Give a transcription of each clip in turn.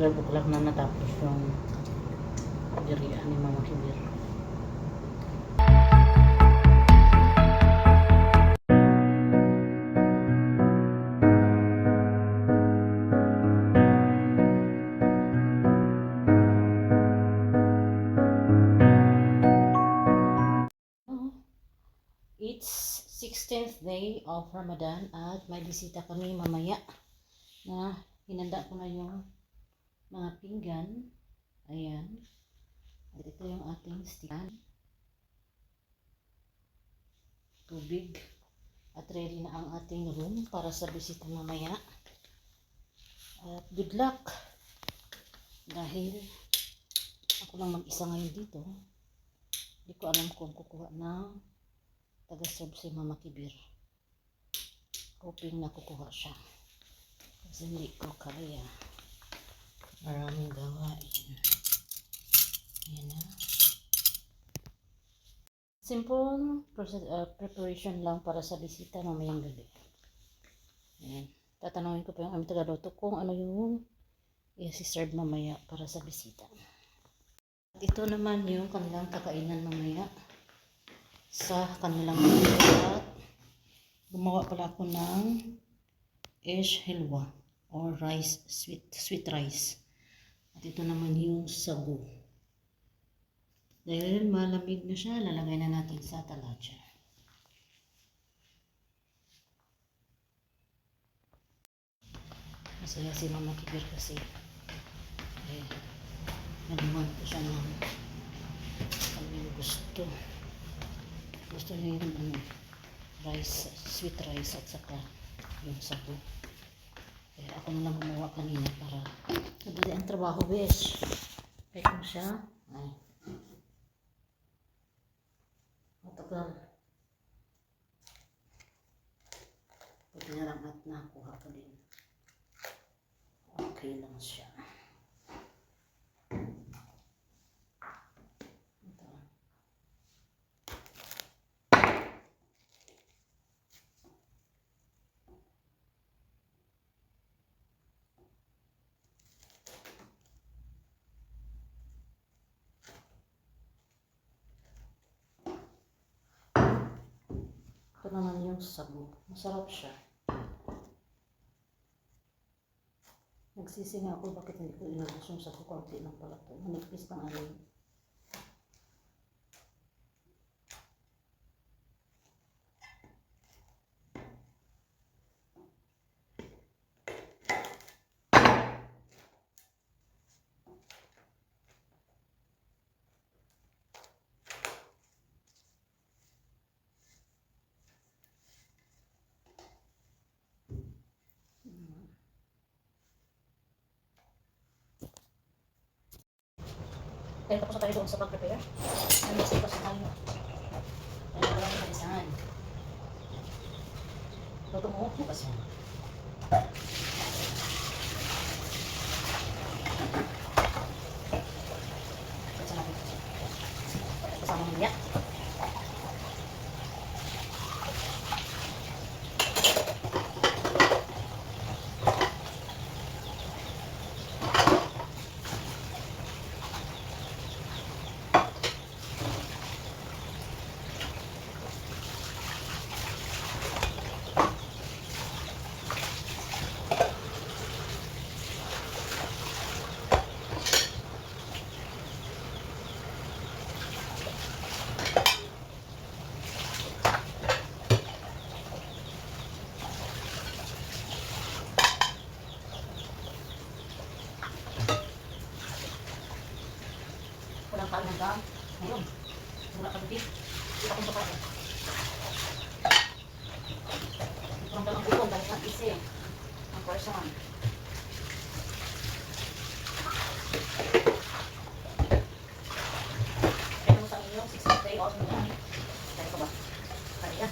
12 o'clock na natapos yung dirian ni Mama Kibir. It's 16th day of Ramadan at may bisita kami mamaya na hinanda ko na yung mga pinggan. Ayan. At ito yung ating stand. Tubig. At ready na ang ating room para sa bisita mamaya. At good luck. Dahil ako lang mag-isa ngayon dito. Hindi ko alam kung kukuha ng taga-serve si Mama Kibir. Hoping na kukuha siya. Kasi hindi ko kaya. Maraming gawain. Ayan na. Simple proce- uh, preparation lang para sa bisita mamayang gabi. Ayan. Tatanungin ko pa yung aming taga-loto kung ano yung i-serve mamaya para sa bisita. At ito naman yung kanilang kakainan mamaya sa kanilang at gumawa pala ako ng ish hilwa or rice, sweet, sweet rice. At ito naman yung sagu. Dahil malamig na siya, lalagay na natin sa talacha. Masaya si Mama Kibir kasi eh, naliwan ko siya ng kanyang gusto. Gusto niya yung ano, rice, sweet rice at saka yung sago. Kaya ako na gumawa kanina para madali ang trabaho, besh. Kaya kung siya, ay, matagal. Pwede na lang at nakuha ko din. Okay lang siya. Ito. Ito naman yung sago. Masarap siya. Nagsisi nga ako bakit hindi ko inubos yung sago. Konti lang pala ito. Manipis pang alin. Kaya tapos na tayo doon sa pag-prepare. Ano mas ipas na tayo. Kaya wala yung kalisahan. Luto mo, bukas yan. Buksan natin ito. Kasama mo niya. Walang kain ng daan. Ngayon. Wala kang papaya. Ang dalang bukong dahil ang isi. Ang person. Mo sa inyo, 6 day off yan. Kaya ko ba? Kaya.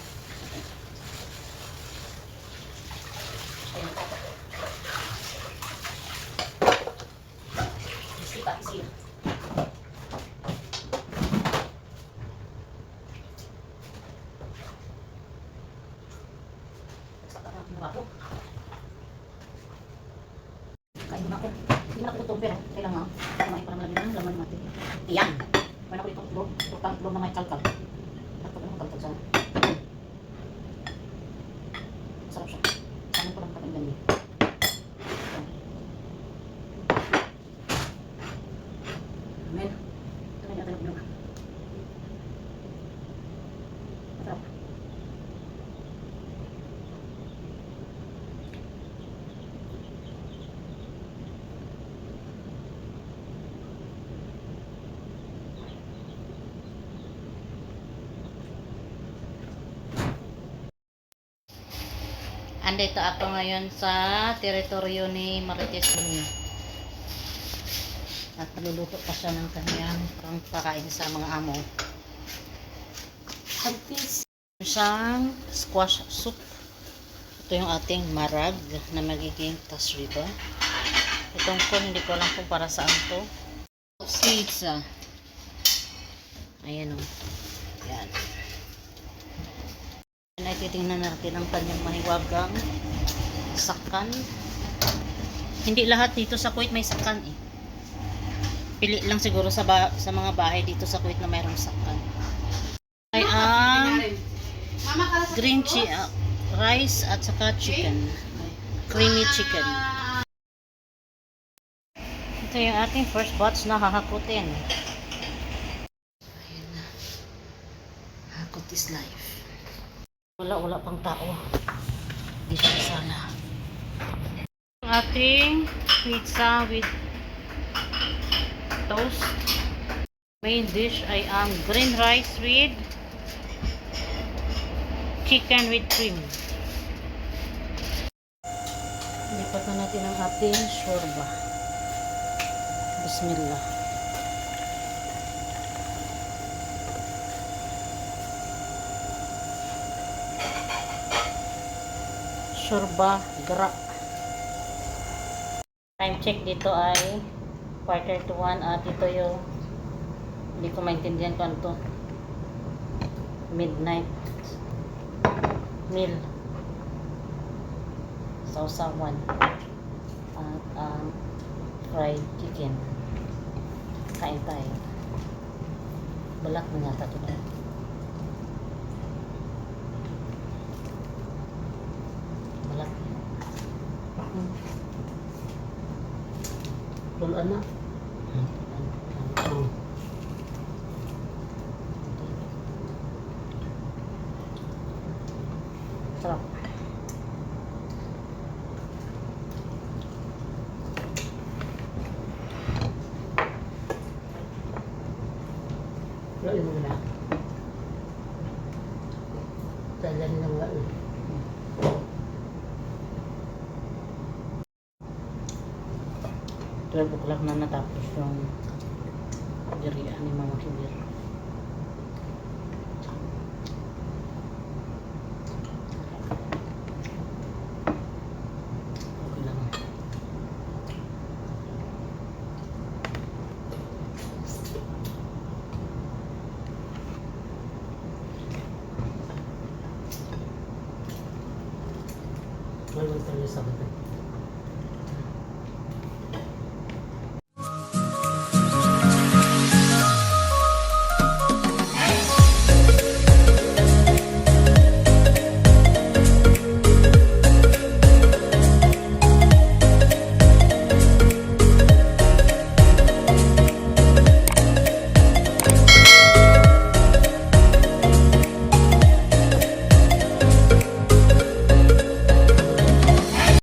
Kaya mo tayo. Isi pa, isi. Kain na ako. Hindi na ako ito, pero kailangan kumain para malagyan ng laman natin. Iyan. Mayroon ako dito itlog. Tukang itlog na may kalkal. At ko ng kalkal sana. Sarap siya. Sana ko lang kapag ganyan. Amen. Ito na yung ating itlog. Masarap. Andito ako ngayon sa teritoryo ni Marites Munya. At naluluto pa siya ng kanyang pang pakain sa mga amo. Hagpis. Siyang squash soup. Ito yung ating marag na magiging tasriba. Itong kon, hindi ko alam kung para saan to. Seeds ah. Ayan o. Yan. Ay titingnan natin ang kanyang mahiwagang sakan. Hindi lahat dito sa Kuwait may sakan eh. Pili lang siguro sa ba- sa mga bahay dito sa Kuwait na mayroong sakan. Ay ang green chi ah, rice at saka chicken. Creamy chicken. Ito yung ating first batch na hahakutin. Ayun na. Hakot is life. Wala, wala pang tao. Di siya sana. Ang ating pizza with toast. Main dish ay ang green rice with chicken with cream. Lipat na natin ang ating shorba. Bismillah. Shorba gra. Time check dito ay quarter to one at ito yung hindi ko maintindihan kung ano to. Midnight meal. Sausawan. At um, fried chicken. Kain tayo. Balak na yata ito na. Balak. Hmm. Hmm. Sarap. Tulan mo na. Talan na nga. eh. 12 o'clock na natapos yung dirian ni Mama Kibir. Okay lang. Twelve talaga sa